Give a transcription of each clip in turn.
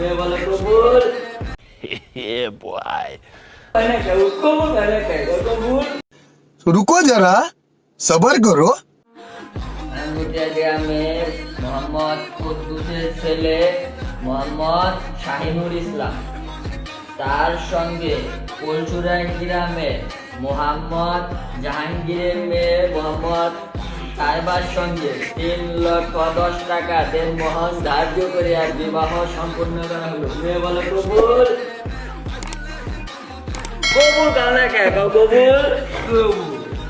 বলে কবুল রুকো যারা সবার করো ছেলে, মোহাম্মদ শাহিনুর ইসলাম। তার সঙ্গে পলসুরাই গ্রামের মোহাম্মদ জাহাঙ্গীরের মেয়ে মোহাম্মদ সাহেবার সঙ্গে তিন লক্ষ দশ টাকা দেন মোহন ধার্য করে এক বিবাহ সম্পন্ন করা হলো। মেয়ে বলে কবুল কবুল কানে কে? কবুল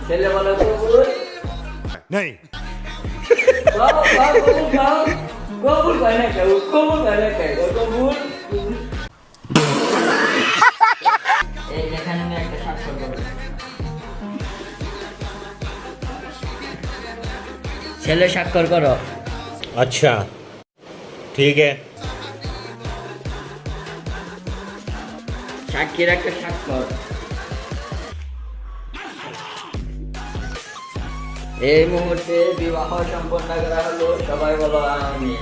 ছেলে বলে কবুল नहीं Vamos, vamos, vamos, vamos. Gobul gane kayo, gobul ছেলে স্বাক্ষর করো। আচ্ছা ঠিক আছে। সাক্ষীর একটা স্বাক্ষর। এই মুহূর্তে বিবাহ সম্পন্ন করা হলো সবাই বলো আমি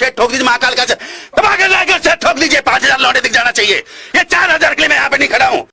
शेट ठोक दीजिए महाकाल का शेट ठोक दीजिए, पाँच हज़ार लौटे दिख जाना चाहिए। ये चार हज़ार के लिए मैं यहाँ पे नहीं खड़ा हूँ।